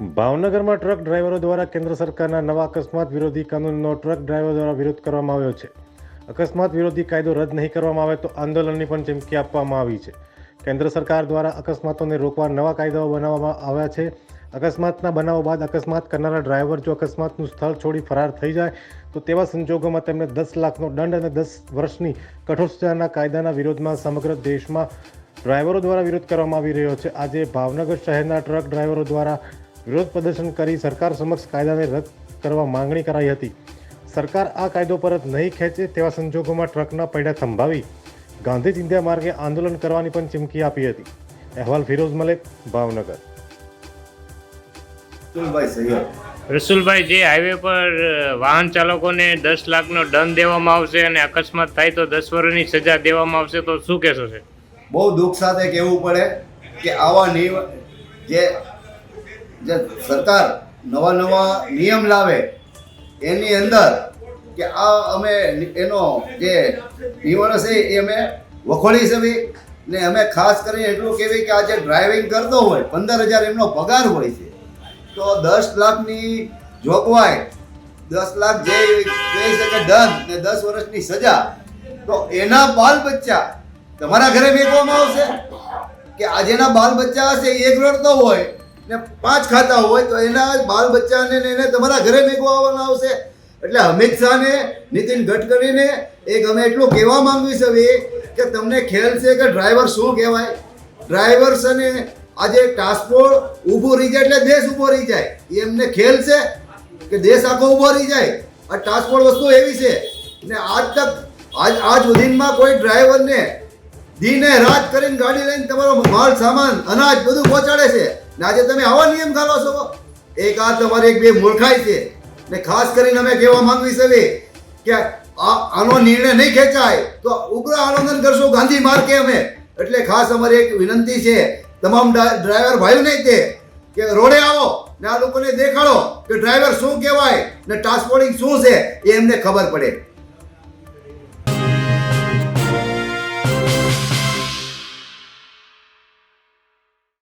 ભાવનગરમાં ટ્રક ડ્રાઈવરો દ્વારા કેન્દ્ર સરકારના નવા અકસ્માત વિરોધી કાનૂનનો ટ્રક ડ્રાઈવર દ્વારા વિરોધ કરવામાં આવ્યો છે. અકસ્માત વિરોધી કાયદો રદ નહીં કરવામાં આવે તો આંદોલનની પણ ચીમકી આપવામાં આવી છે. કેન્દ્ર સરકાર દ્વારા અકસ્માતોને રોકવા નવા કાયદાઓ બનાવવામાં આવ્યા છે. અકસ્માતના બનાવો બાદ અકસ્માત કરનારા ડ્રાઈવર જો અકસ્માતનું સ્થળ છોડી ફરાર થઈ જાય, તો તેવા સંજોગોમાં તેમને દસ લાખનો દંડ અને દસ વર્ષની કઠોર સજાના કાયદાના વિરોધમાં સમગ્ર દેશમાં ડ્રાઈવરો દ્વારા વિરોધ કરવામાં આવી રહ્યો છે. આજે ભાવનગર શહેરના ટ્રક ડ્રાઈવરો દ્વારા વિરોધ પ્રદર્શન કરી સરકાર સમક્ષ કાયદાને રદ કરવા માંગણી કરાઈ હતી. સરકાર આ કાયદો પરત નહીં ખેંચે તેવા સંજોગોમાં ટ્રકના પૈડા થંભાવી ગાંધી ચિંધ્યા માર્ગે આંદોલન કરવાની પણ ચીમકી આપી હતી. અહેવાલ ફિરોઝ મલેક ભાવનગર. રસુલભાઈ જે હાઈવે પર વાહન ચાલકોને દસ લાખનો દંડ દેવામાં આવશે અને અકસ્માત થાય તો દસ વર્ષની સજા દેવામાં આવશે તો શું કહેશો છે? બહુ દુઃખ સાથે કહેવું પડે કે આવા નિયમ જે જે સરકાર નવા નવા નિયમ લાવે, એની અંદર કે આ અમે એનો જે નિયમો છે એ અમે વખોડી શકીએ ને અમે ખાસ કરીને એટલું કહેવી કે આ જે ડ્રાઇવિંગ કરતો હોય, પંદર હજાર એમનો પગાર હોય છે. તો દસ લાખની જોગવાઈ દસ લાખ જે કહી શકે દંડ ને દસ વર્ષની સજા, તો એના બાલ બચ્ચા તમારા ઘરે મેકવામાં આવશે? કે આજેના જેના બાલ બચ્ચા હશે એ રડતો હોય ને પાંચ ખાતા હોય તો એના બાલ બચ્ચાને એને તમારા ઘરે મેકવામાં આવશે. એટલે અમિત શાહને, નીતિન ગડકરીને એક અમે એટલું કહેવા માંગવી છે કે તમને ખ્યાલ છે કે ડ્રાઈવર શું કહેવાય? ડ્રાઈવર્સ અને આજે ટ્રાન્સપોર્ટ ઊભું રહી જાય એટલે દેશ ઊભો રહી જાય. એ એમને ખ્યાલ છે કે દેશ આખો ઊભો રહી જાય. આ ટ્રાન્સપોર્ટ વસ્તુ એવી છે ને આજ તક, આજ આજ સુધીમાં કોઈ ડ્રાઈવરને દીને રાત કરીને ગાડી લઈને તમારો માલ સામાન, અનાજ બધું પહોંચાડે છે. ને આજે તમે આવા નિયમ ઘાલો છો? એક આ તમારી એક બે મૂર્ખાઈ છે. ને ખાસ કરીને અમે કહેવા માંગવી છે કે આનો નિર્ણય નહીં ખેંચાય તો ઉગ્ર આંદોલન કરશું ગાંધી માર્ગે અમે. એટલે ખાસ અમારી એક વિનંતી છે, તમામ ડ્રાઈવર ભાઈઓ નહીં તે, કે રોડે આવો ને આ લોકોને દેખાડો કે ડ્રાઈવર શું કહેવાય ને ટ્રાન્સપોર્ટિંગ શું છે એ એમને ખબર પડે.